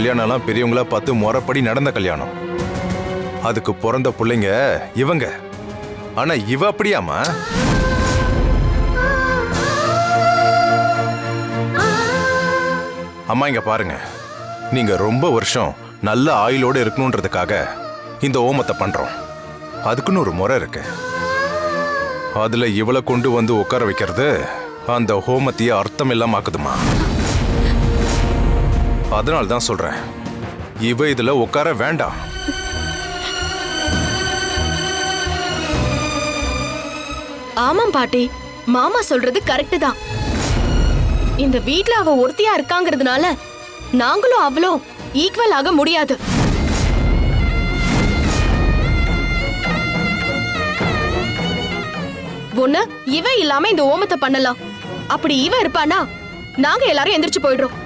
கல்யாணம்லாம் பெரியவங்களா பார்த்து முறைப்படி நடந்த கல்யாணம். அதுக்கு பிறந்த பிள்ளைங்க இவங்க. ஆனா இவ அப்படியாமா அம்மா இங்க பாருங்க. நீங்க ரொம்ப வருஷம் நல்ல ஆயுளோட இருக்கணுன்றதுக்காக இந்த ஓமத்தை பண்றோம். அதுக்குன்னு ஒரு முறை இருக்கு. அதுல இவளை கொண்டு வந்து உட்கார வைக்கிறது அந்த ஹோமத்தையே அர்த்தம் இல்லாம ஆக்குதுமா அதனால தான் சொல்றேன். இவ இதுல உட்கார வேண்டாம். ஆமாம் பாட்டி. மாமா சொல்றது கரெக்ட் தான். இந்த வீட்ல அவ ஒருத்தியா இருக்காங்கிறதுனால நாங்களும் அவளோ ஈக்குவல் ஆக முடியாது. ஒண்ணு இவ இல்லாம இந்த ஓமத்தை பண்ணலாம். அப்படி இவ இருப்பானா நாங்க எல்லாரும் எந்திரிச்சு போயிடுறோம்.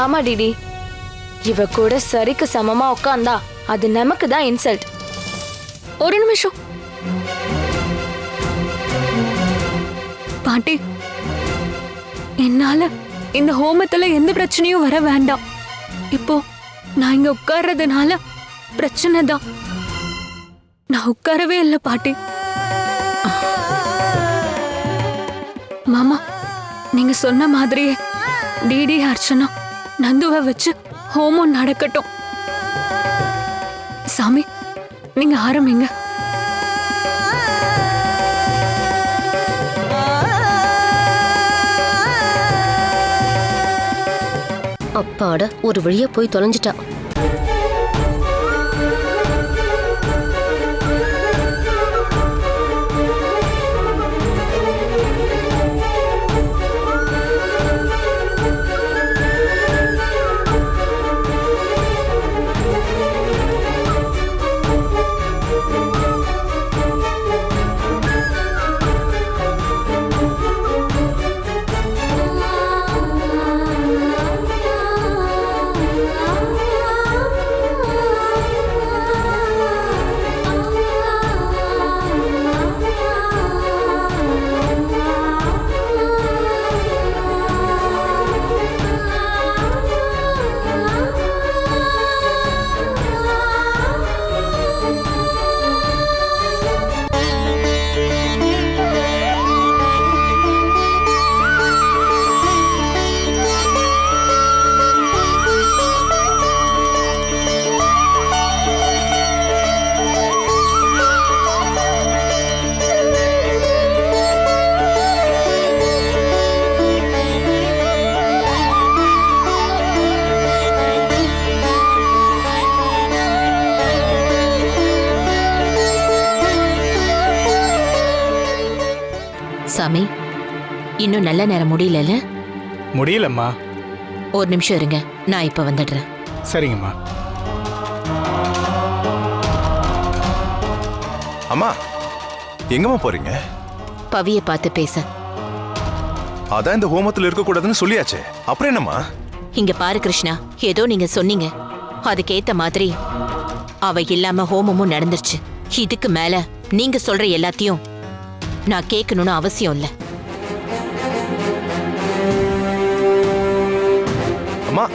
ஆமா டிடி. இவ கூட சரிக்கு சமமா உட்காந்தா அது நமக்கு தான் இன்சல்ட் ஒரு நிமிஷம். பாட்டி என்னால இந்த ஹோமத்துல எந்த பிரச்சனையும் வர வேண்டாம். இப்போ நான் இங்க உட்கார்றதுனால பிரச்சனை தான். நான் உட்காரவே இல்லை பாட்டி. மாமா நீங்க சொன்ன மாதிரியே டிடி அர்ச்சனா நந்துவை வச்சு ஹோமம் நடக்கட்டும். சாமி நீங்க ஆரம்பிங்க அப்பாட ஒரு வழியா போய் தொலைஞ்சிட்டா. சாமி இன்னும் நல்ல நேரம் முடியலல்ல? முடியலம்மா. ஒரு நிமிஷம் இருங்க நான் இப்ப வந்துடுறேன். சரிங்கம்மா. அம்மா எங்கம்மா போறீங்க? பவிய பார்த்து பேச. அதான் இந்த ஹோமத்துல இருக்கக்கூடாதுன்னு சொல்லியாச்சே. அப்புறம் என்னம்மா? இங்க பாரு கிருஷ்ணா ஏதோ நீங்க சொன்னீங்க. அதுக்கேத்த மாதிரி அவ இல்லாம ஹோமமும் நடந்துருச்சு. இதுக்கு மேல நீங்க சொல்ற எல்லாத்தையும் நான் கேட்கணும்னு அவசியம் இல்ல. அம்மா.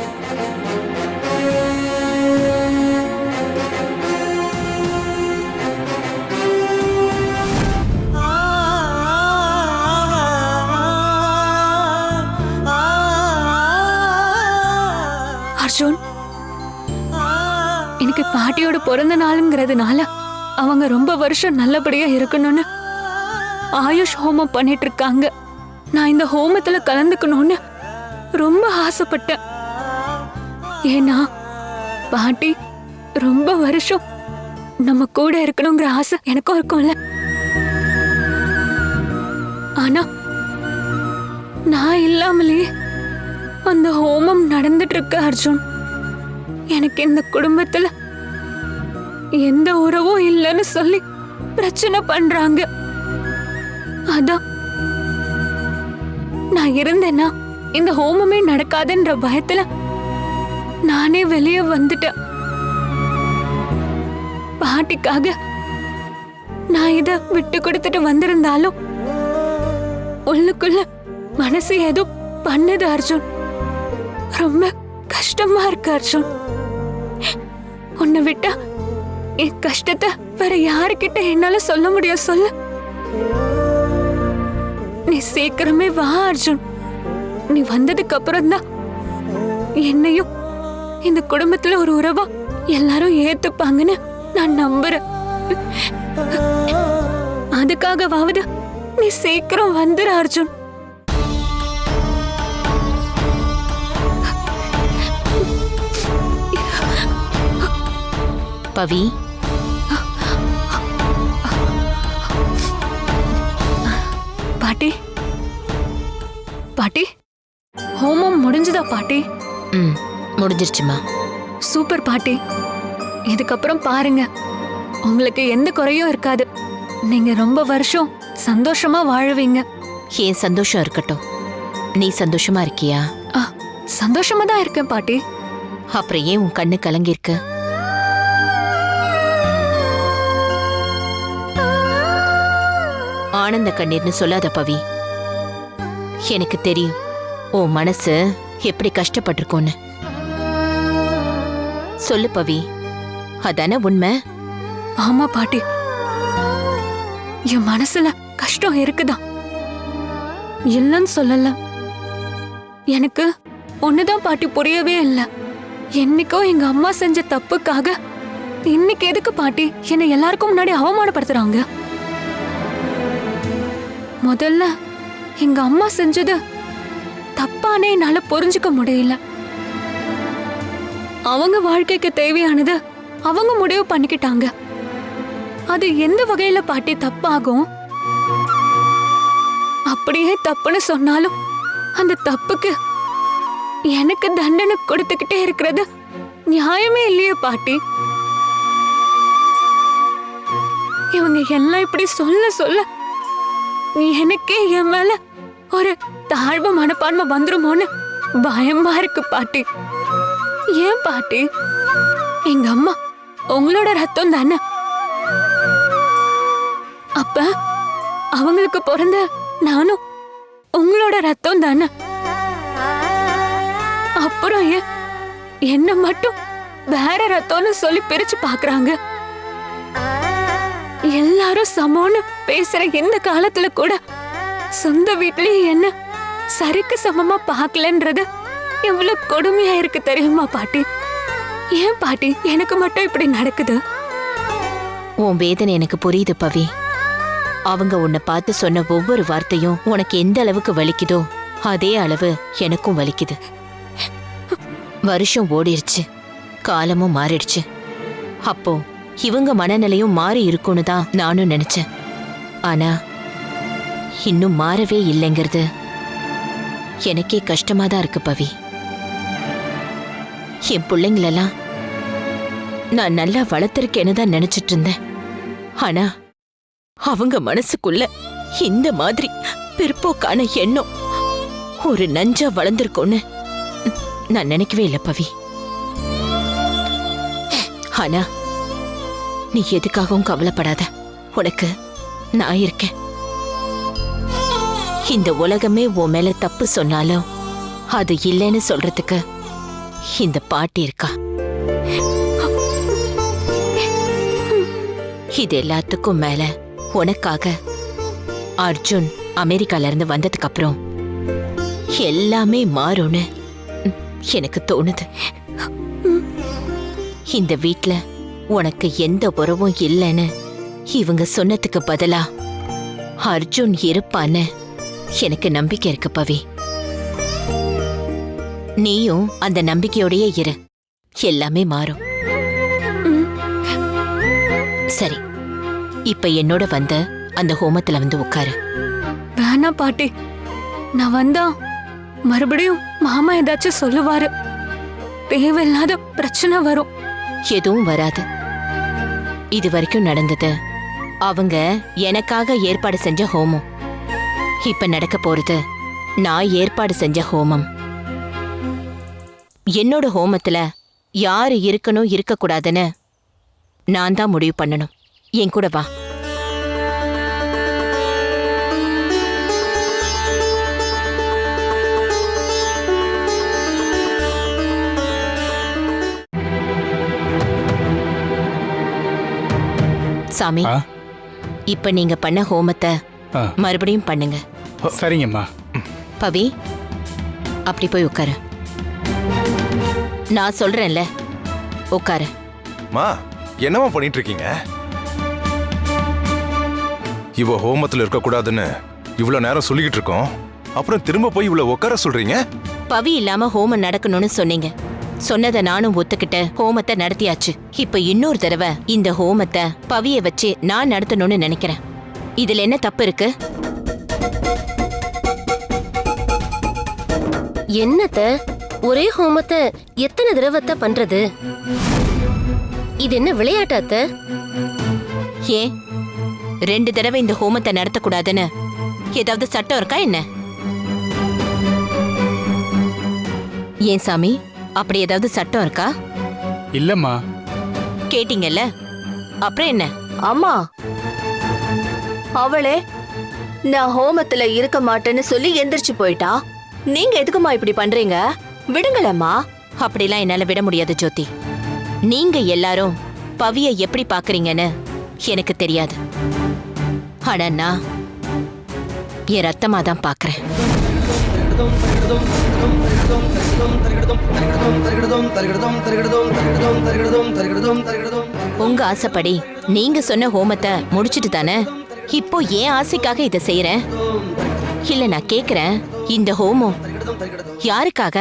அர்ஜுன் எனக்கு பாட்டியோட பிறந்த நாளுங்கிறதுனால அவங்க ரொம்ப வருஷம் நல்லபடியா இருக்கணும்னு ஆயுஷ் ஹோமம் பண்ணிட்டு இருக்காங்க நான் இந்த ஹோமத்துல கலந்துக்கணும்னு ரொம்ப ஆசைப்பட்டேன். ஏன்னா பாட்டி ரொம்ப வருஷம் நம்ம கூட இருக்கணுங்கிற ஆசை எனக்கும் இருக்கும்ல. ஆனா நான் இல்லாமலே அந்த ஹோமம் நடந்துட்டு இருக்கு அர்ஜுன். எனக்கு இந்த குடும்பத்துல எந்த உறவும் இல்லைன்னு சொல்லி பிரச்சனை பண்றாங்க. அதான். நான் இருந்தேன்னா இந்த ஹோமமே நடக்காதுன்ற பயத்துல நானே வெளியே வந்துட்டேன். பாட்டிக்காக நான் இத விட்டு கொடுத்துட்டு வந்திருந்தாலும் உள்ளுக்குள்ள மனசு ஏதோ பண்ணுது அர்ஜுன். ரொம்ப கஷ்டமா இருக்கு அர்ஜுன். உன்னை விட்டா என் கஷ்டத்தை வேற யாருக்கிட்ட என்னால சொல்ல முடியும் சொல்லு. நீ சீக்கிரமே வா அர்ஜுன். நீ வந்ததுக்கு அப்புறம் தான் என்னையும் இந்த குடும்பத்துல ஒரு உறவா எல்லாரும் ஏத்துப்பாங்கன்னு நான் நம்புறேன். அதுக்காகவாவது நீ சீக்கிரம் வந்துரு அர்ஜுன். பவி பாட்டி. பாட்டி ஹோமம் முடிஞ்சுதா பாட்டி? ம் முடிஞ்சிருச்சுமா. சூப்பர் பாட்டி. இதுக்கப்புறம் பாருங்க. உங்களுக்கு எந்த குறையும் இருக்காது. நீங்க ரொம்ப வருஷம் சந்தோஷமா வாழுவீங்க. என் சந்தோஷம் இருக்கட்டும். நீ சந்தோஷமா இருக்கியா? ஆ, சந்தோஷமா தான் இருக்கேன் பாட்டி. அப்புறம் ஏன் உன் கண்ணு கலங்கிருக்கு ஆனந்த கண்ணீர்னு சொல்லாத பவி. எனக்கு தெரியும் ஓ மனசு எப்படி கஷ்டப்பட்டிருக்கோன்னு சொல்லு பவி அதான உண்மை? ஆமா பாட்டி. என் மனசுல கஷ்டம் இருக்குதான். இல்லைன்னு சொல்லல. எனக்கு ஒண்ணுதான் பாட்டி புரியவே இல்ல. என்னைக்கோ எங்க அம்மா செஞ்ச தப்புக்காக இன்னைக்கு எதுக்கு பாட்டி என்னை எல்லாருக்கும் முன்னாடி அவமானப்படுத்துறாங்க? முதல்ல எங்க அம்மா செஞ்சது தப்பானே என்னால புரிஞ்சுக்க முடியல. அவங்க வாழ்க்கைக்கு தேவையானது அவங்க முடிவு பண்ணிக்கிட்டாங்க. அது எந்த வகையில பாட்டி தப்பாகும்? அப்படியே தப்புன்னு சொன்னாலும் அந்த தப்புக்கு எனக்கு தண்டனை கொடுத்துக்கிட்டே இருக்கிறது நியாயமே இல்லையே பாட்டி. இவங்க எல்லாம் இப்படி சொல்ல சொல்ல எனக்கே என் மேல ஒரு தாழ்வு மனப்பான்மை வந்துருமோன்னு பயமா இருக்கு பாட்டி. ஏன் பாட்டி? எங்க அம்மா உங்களோட ரத்தம் தானே? அப்ப அவங்களுக்கு பிறந்த நானும் உங்களோட ரத்தம் தானே? அப்புறம் ஏன் என்ன மட்டும் வேற ரத்தம்னு சொல்லி பிரிச்சு பாக்குறாங்க? எல்லாரும் சமம்னு பேசுற இந்த காலத்துல கூட சொந்த வீட்லயே என்ன சரிக்கு சமமா பார்க்கலன்றது எவ்வளவு கொடுமையா இருக்கு தெரியுமா பாட்டி? ஏன் பாட்டி? எனக்கு மட்டும் இப்படி நடக்குது? உன் வேதனை எனக்கு புரியுது பவி. அவங்க உன்னை பார்த்து சொன்ன ஒவ்வொரு வார்த்தையும் உனக்கு எந்த அளவுக்கு வலிக்குதோ அதே அளவு எனக்கும் வலிக்குது. வருஷம் ஓடிடுச்சு காலமும் மாறிடுச்சு. அப்போ இவங்க மனநிலையும் மாறி இருக்கும்னு தான் நானும் நினைச்சேன். ஆனா இன்னும் மாறவே இல்லைங்கிறது எனக்கே கஷ்டமா தான் இருக்கு பவி. என் பிள்ளைங்களெல்லாம் நான் நல்லா வளர்த்துருக்கேன்னு தான் நினைச்சிட்டு இருந்தேன். ஆனா அவங்க மனசுக்குள்ள இந்த மாதிரி பிற்போக்கான எண்ணம் ஒரு நஞ்சா வளர்ந்துருக்கோன்னு நான் நினைக்கவே இல்லை பவி. ஆனா நீ எதுக்காகவும் கவலைப்படாத. உனக்கு நான் இருக்கேன். இந்த உலகமே உன் மேல தப்பு சொன்னாலும் அது இல்லைன்னு சொல்றதுக்கு இந்த பாட்டி இருக்கா? இது எல்லாத்துக்கும் மேல உனக்காக அர்ஜுன் அமெரிக்கால இருந்து வந்ததுக்கு அப்புறம் எல்லாமே மாறும்னு எனக்கு தோணுது. இந்த வீட்டில் உனக்கு எந்த உறவும் இல்லைன்னு இவங்க சொன்னதுக்கு பதிலா அர்ஜுன் இருப்பான்னு எனக்கு நம்பிக்கை இருக்கு பவி. நீயும் அந்த நம்பிக்கையோடயே இரு. எல்லாமே மாறும். சரி இப்ப என்னோட வந்து அந்த ஹோமத்துல வந்து உட்காரு. வேணாம் பாட்டி நான் வந்தா மறுபடியும் மாமா ஏதாச்சும் சொல்லுவாரு. தேவையில்லாத பிரச்சனை வரும். எதுவும் வராது. இது வரைக்கும் நடந்தது. அவங்க எனக்காக ஏற்பாடு செஞ்ச ஹோமம். இப்ப நடக்க போறது நான் ஏற்பாடு செஞ்ச ஹோமம். என்னோட ஹோமத்துல யாரு இருக்கணும் இருக்கக்கூடாதுன்னு நான் தான் முடிவு பண்ணணும். என் கூட வா. சாமி. இப்ப நீங்க பண்ண ஹோமத்தை மறுபடியும் பண்ணுங்க. சரிங்கம்மா. பவி அப்படி போய் உட்காரு நான் சொல்றேன்ல உட்காரு மா என்னம்மா பண்ணிட்டு இருக்கீங்க இவ ஹோமத்துல இருக்கக்கூடாதுன்னு இவ்வளவு நேரம் சொல்லிக்கிட்டு இருக்கோம். அப்புறம் திரும்ப போய் இவ்வளவு உட்கார சொல்றீங்க? பவி இல்லாம ஹோமம் நடக்கணும்னு சொன்னீங்க. சொன்னதை நானும் ஒத்துக்கிட்ட ஹோமத்தை நடத்தியாச்சு. இப்ப இன்னொரு தடவை இந்த ஹோமத்தை பவிய வச்சு நான் நடத்தணும்னு நினைக்கிறேன். இதுல என்ன தப்பு இருக்கு? என்னத்த? ஒரே ஹோமத்தை எத்தனை தடவைத்த பண்றது? இது என்ன விளையாட்டாத்த? ஏன் ரெண்டு தடவை இந்த ஹோமத்தை நடத்தக்கூடாதுன்னு ஏதாவது சட்டம் இருக்கா என்ன? ஏன் சாமி? அப்படி ஏதாவது சட்டம் இருக்கா? இல்லைம்மா. கேட்டீங்கல்ல? அப்புறம் என்ன? அம்மா. அவளே நான் ஹோமத்துல இருக்க மாட்டேன்னு சொல்லி எந்திரிச்சு போயிட்டா. நீங்க எதுக்குமா இப்படி பண்றீங்க? விடுங்களம்மா. அப்படிலாம் என்னால விட முடியாது ஜோதி. நீங்க எல்லாரும் பவிய எப்படி பாக்குறீங்கன்னு எனக்கு தெரியாது. ஆனா நான் என் ரத்தமா தான் பாக்குறேன். உங்க ஆசைப்படி நீங்க சொன்ன ஹோமத்தை முடிச்சிட்டு தானே இப்போ ஏன் ஆசைக்காக இதை செய்யறேன் இல்ல நான் கேக்குறேன் இந்த ஹோமம் யாருக்காக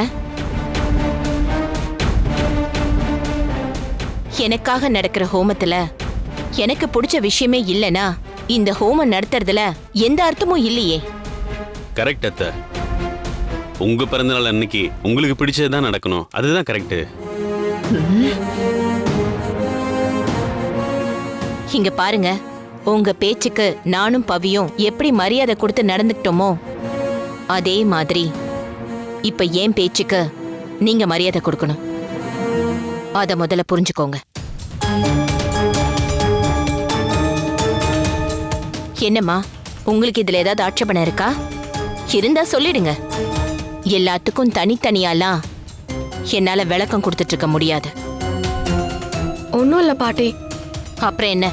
எனக்காக நடக்கிற ஹோமத்துல எனக்கு பிடிச்ச விஷயமே இல்லனா இந்த ஹோமம் நடத்துறதுல எந்த அர்த்தமும் இல்லையே கரெக்ட் அத்தை உங்க பிறந்தநாள் அன்னைக்கு உங்களுக்கு பிடிச்சது தான் நடக்கணும். அதுதான் கரெக்ட் இங்க பாருங்க. உங்க பேச்சுக்கு நானும் பவியும் எப்படி மரியாதை கொடுத்து நடந்துக்கிட்டோமோ அதே மாதிரி இப்ப ஏன் பேச்சுக்கு நீங்க மரியாதை கொடுக்கணும். அத முதல்ல புரிஞ்சுக்கோங்க. என்னம்மா உங்களுக்கு இதுல ஏதாவது ஆட்சேபனை இருக்கா? இருந்தா சொல்லிடுங்க. எல்லாத்துக்கும் தனித்தனியாலாம் என்னால விளக்கம் கொடுத்துட்டு இருக்க முடியாது. ஒன்றும் இல்லை பாட்டி. அப்புறம் என்ன?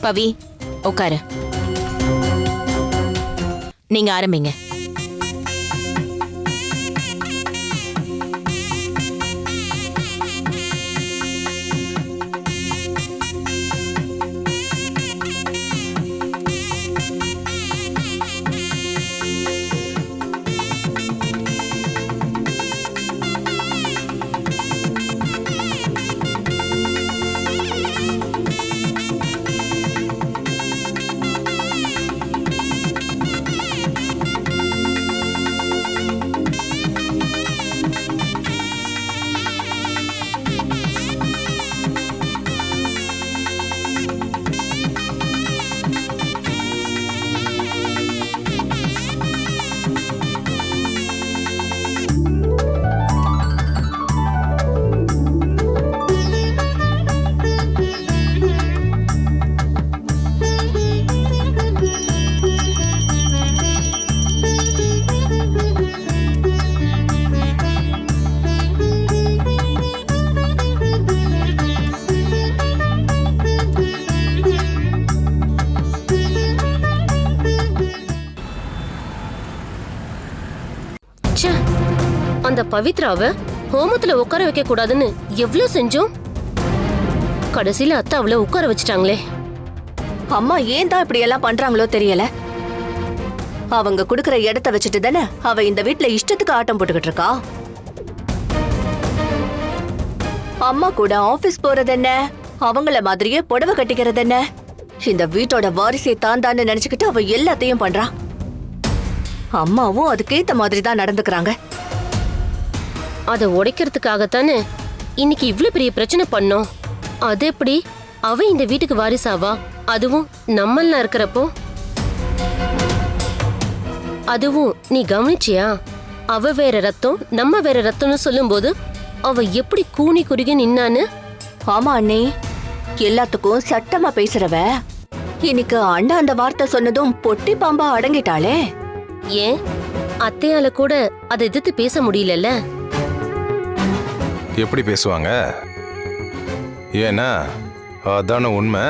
பவி உட்காரு நீங்க ஆரம்பிங்க. பவித்ராவை ஹோமத்துல உட்கார வைக்க கூடாதுன்னு எவ்வளவு செஞ்சோம்? கடைசியில அத்தை அவளை உட்கார வச்சுட்டாங்களே. அம்மா ஏன் தான் இப்படி எல்லாம் பண்றாங்களோ தெரியல. அவங்க குடுக்கற இடத்த வச்சுட்டு தானே அவ இந்த வீட்ல இஷ்டத்துக்கு ஆட்டம் போட்டுக்கிட்டு இருக்கா? அம்மா கூட ஆபீஸ் போறது என்ன? அவங்கள மாதிரியே புடவை கட்டிக்கிறது என்ன? இந்த வீட்டோட வாரிசை தான் தான் நினைச்சுக்கிட்டு அவ எல்லாத்தையும் பண்றா. அம்மாவும் அதுக்கேத்த மாதிரி தான் நடந்துக்கிறாங்க. அதை உடைக்கிறதுக்காகத்தானே இன்னைக்கு இவ்ளோ பெரிய பிரச்சனை பண்ணோம். அது எப்படி? அவ இந்த வீட்டுக்கு வாரிசாவா? அதுவும் நம்மள இருக்கிறப்போ? அதுவும் நீ கவனிச்சியா? அவ வேற ரத்தம் நம்ம வேற ரத்தம்னு சொல்லும்போது அவ எப்படி கூனி குறுகி நின்னான்னு? ஆமா அண்ணே. எல்லாத்துக்கும் சட்டமா பேசுறவ. இன்னைக்கு அண்ணா அந்த வார்த்தை சொன்னதும் பொட்டி பாம்பா அடங்கிட்டாளே. ஏன்? அத்தையால கூட அதை எதிர்த்து பேச முடியலல்ல? எப்படி பேசுவாங்க? ஏன்னா அதான உண்மை.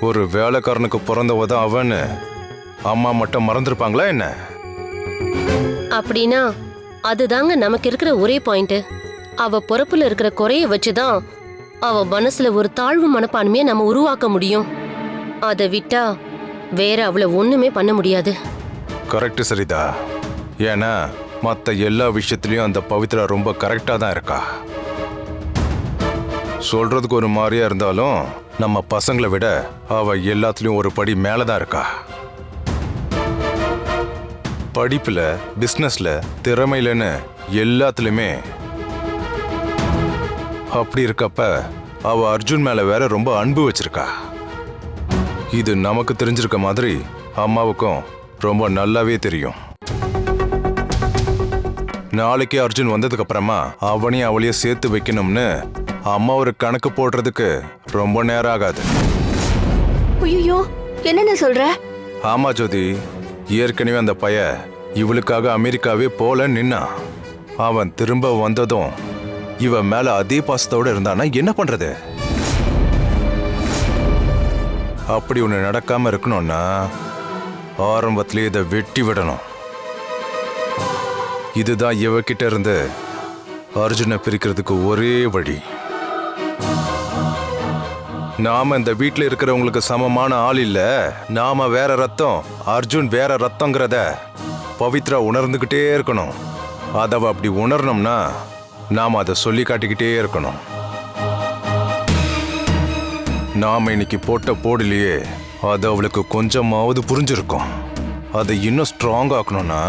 ஒரு வேலைக்காரனுக்கு பிறந்தவ தான் அவன்னு அம்மா மட்டும் மறந்துருப்பாங்களா என்ன? அப்படின்னா அதுதாங்க நமக்கு இருக்கிற ஒரே பாயிண்ட். அவ பொறப்புல இருக்கிற குறைய வச்சுதான் அவ மனசுல ஒரு தாழ்வு மனப்பான்மையை நம்ம உருவாக்க முடியும். அதை விட்டா வேற அவளை ஒண்ணுமே பண்ண முடியாது. கரெக்ட் சரிதா. ஏன்னா மற்ற எல்லா விஷயத்துலையும் அந்த பவித்ரா ரொம்ப கரெக்டாக தான் இருக்கா? சொல்றதுக்கு ஒரு மாதிரியா இருந்தாலும் நம்ம பசங்களை விட அவ எல்லாத்துலயும் ஒரு படி மேலே தான் இருக்கா? படிப்புல பிஸ்னஸ்ல திறமையிலன்னு எல்லாத்துலயுமே அப்படி இருக்கப்ப அவ அர்ஜுன் மேல வேற ரொம்ப அன்பு வச்சிருக்கா? இது நமக்கு தெரிஞ்சிருக்க மாதிரி அம்மாவுக்கும் ரொம்ப நல்லாவே தெரியும். நாளைக்கு அர்ஜுன் வந்ததுக்கு அப்புறமா அவனையும் அவளையும் சேர்த்து வைக்கணும்னு அம்மா ஒரு கணக்கு போடுறதுக்கு ரொம்ப நேரம் ஆகாது. ஐயோ என்னென்ன சொல்ற? ஆமா ஜோதி ஏற்கனவே அந்த பைய இவளுக்காக அமெரிக்காவே போல நின்னான் அவன் திரும்ப வந்ததும் இவ மேல அதே பாசத்தோட இருந்தானா என்ன பண்றது? அப்படி ஒண்ணு நடக்காம இருக்கணும்னா ஆரம்பத்திலே இதை வெட்டி விடணும். இதுதான் இவகிட்ட இருந்து அர்ஜுனை பிரிக்கிறதுக்கு ஒரே வழி. நாம இந்த வீட்டில் இருக்கிறவங்களுக்கு சமமான ஆள் இல்ல. நாம வேற ரத்தம் அர்ஜுன் வேற ரத்தங்கிறத பவித்ரா உணர்ந்துகிட்டே இருக்கணும். அதை அப்படி உணரணும்னா நாம அதை சொல்லி காட்டிக்கிட்டே இருக்கணும். நாம இன்னைக்கு போட்ட போடலையே அது அவளுக்கு கொஞ்சமாவது புரிஞ்சிருக்கும். அதை இன்னும் ஸ்ட்ராங் ஆக்கணும்னா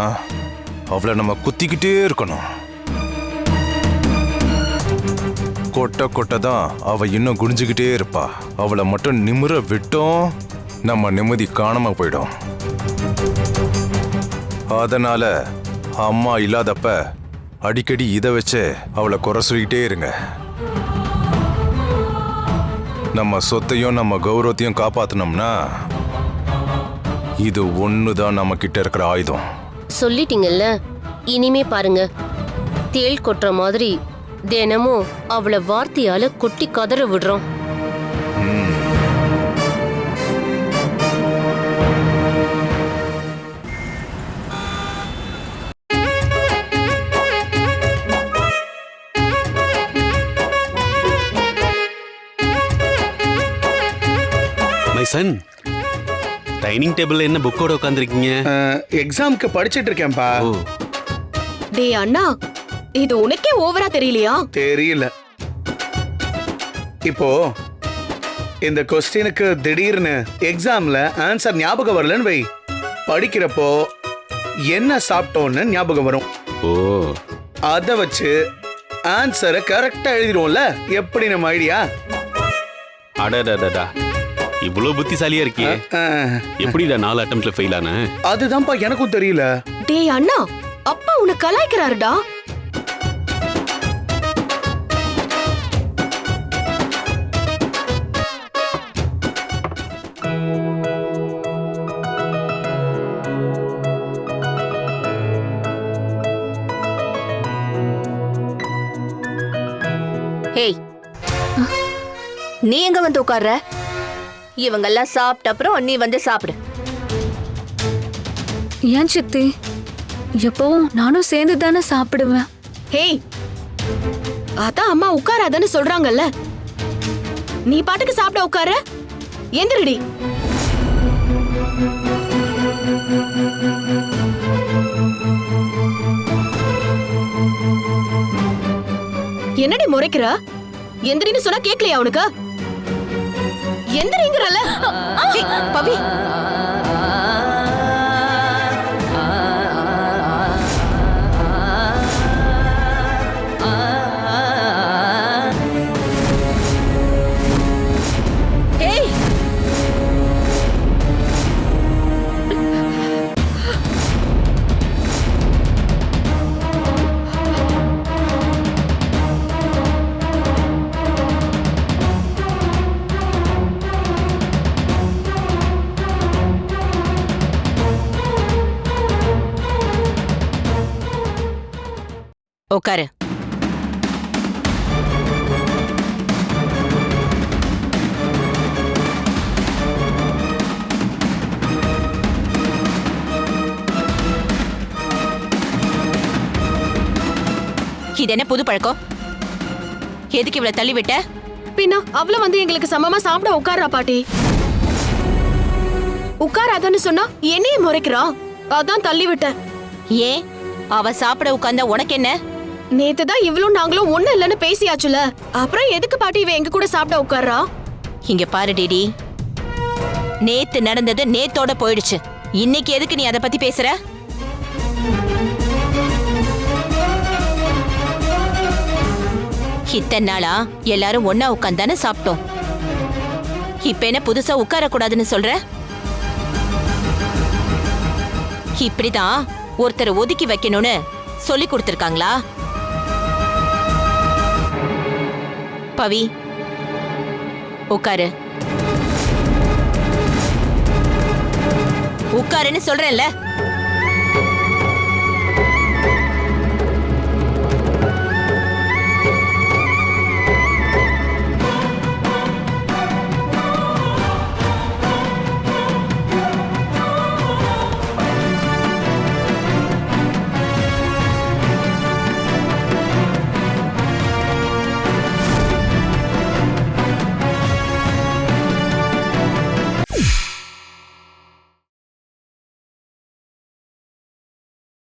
அவளை நம்ம குத்திக்கிட்டே இருக்கணும். கொட்ட கொட்ட தான் அவ இன்னும் குனிஞ்சுக்கிட்டே இருப்பா. அவளை மட்டும் நிமிர விட்டோம் நம்ம நிம்மதி காணாம போயிடும். அதனால அம்மா இல்லாதப்ப அடிக்கடி இதை வச்சு அவளை குறை சொல்லிக்கிட்டே இருங்க. நம்ம சொத்தையும் நம்ம கௌரவத்தையும் காப்பாத்தினோம்னா இது ஒன்று தான் நம்ம கிட்ட இருக்கிற ஆயுதம். சொல்லிட்டீங்கல்ல? இனிமே பாருங்க. தேள் கொட்டுற மாதிரி தினமும் அவளை வார்த்தையால கொட்டி கதற விடுறோம். மை சன் டைனிங் டேபிள்ல என்ன புக்கோட உட்காந்துருக்கீங்க எக்ஸாமுக்கு படிச்சிட்டு இருக்கேன்ப்பா டேய் அண்ணா இது உனக்கே ஓவரா தெரியலையா? தெரியல. இப்போ இந்த கொஸ்டினுக்கு திடீர்னு எக்ஸாம்ல ஆன்சர் ஞாபகம் வரலன்னு வை. படிக்கிறப்போ என்ன சாப்பிட்டோன்னு ஞாபகம் வரும். ஓ. அதை வச்சு ஆன்சரை கரெக்டா எழுதிடுவோம்ல. எப்படி நம்ம ஐடியா அடடடடா இவ்வளோ புத்திசாலியா இருக்கியே. எப்படிடா நாலு அட்டம்ப்ட்ல ஃபெயில் ஆன? அதுதான்ப்பா எனக்கும் தெரியல. டேய் அண்ணா அப்பா உன்னை கலாய்க்கிறாருடா. ஹேய் நீ எங்க வந்து உட்கார்ற? இவங்கெல்லாம் சாப்பிட்ட அப்புறம் நீ வந்து சாப்பிடு. ஏன் சித்தி? எப்பவும் நானும் சேர்ந்து தானே சாப்பிடுவேன். ஹேய் அதான் அம்மா உட்காராதன்னு சொல்றாங்கல்ல. நீ பாட்டுக்கு சாப்பிட உட்கார? எந்திரடி. என்னடி முறைக்கிற? எந்திரின்னு சொன்னா கேட்கலையா உனக்கு? எந்திரிங்கிறல ஹேய், பவி. உட்காரு. இது என்ன புது பழக்கம்? எதுக்கு இவ்வளவு தள்ளி விட்ட? பின்ன அவள வந்து எங்களுக்கு சமமா சாப்பிட உட்காரா பாட்டி. உட்காராதன்னு சொன்னா என்னையும் முறைக்கிறான் அதான் தள்ளி விட்டேன். ஏன்? அவ சாப்பிட உட்கார்ந்தா உனக்கு என்ன? நேத்து தான் இவளும் நாங்களும் ஒண்ணு இல்லைன்னு பேசியாச்சுல. அப்புறம் எதுக்கு பாட்டி இவ எங்க கூட சாப்பிட உட்கார்றா? இங்க பாரு டிடி. நேத்து நடந்தது நேத்தோட போயிடுச்சு. இன்னைக்கு எதுக்கு நீ அதை பத்தி பேசுற? இத்தனை நாளா எல்லாரும் ஒன்னா உட்காந்தானே சாப்பிட்டோம். இப்ப என்ன புதுசா உட்கார கூடாதுன்னு சொல்ற? இப்படிதான் ஒருத்தரை ஒதுக்கி வைக்கணும்னு சொல்லி கொடுத்திருக்காங்களா? பவி. உட்காரு. உட்காருன்னு சொல்றேன்ல.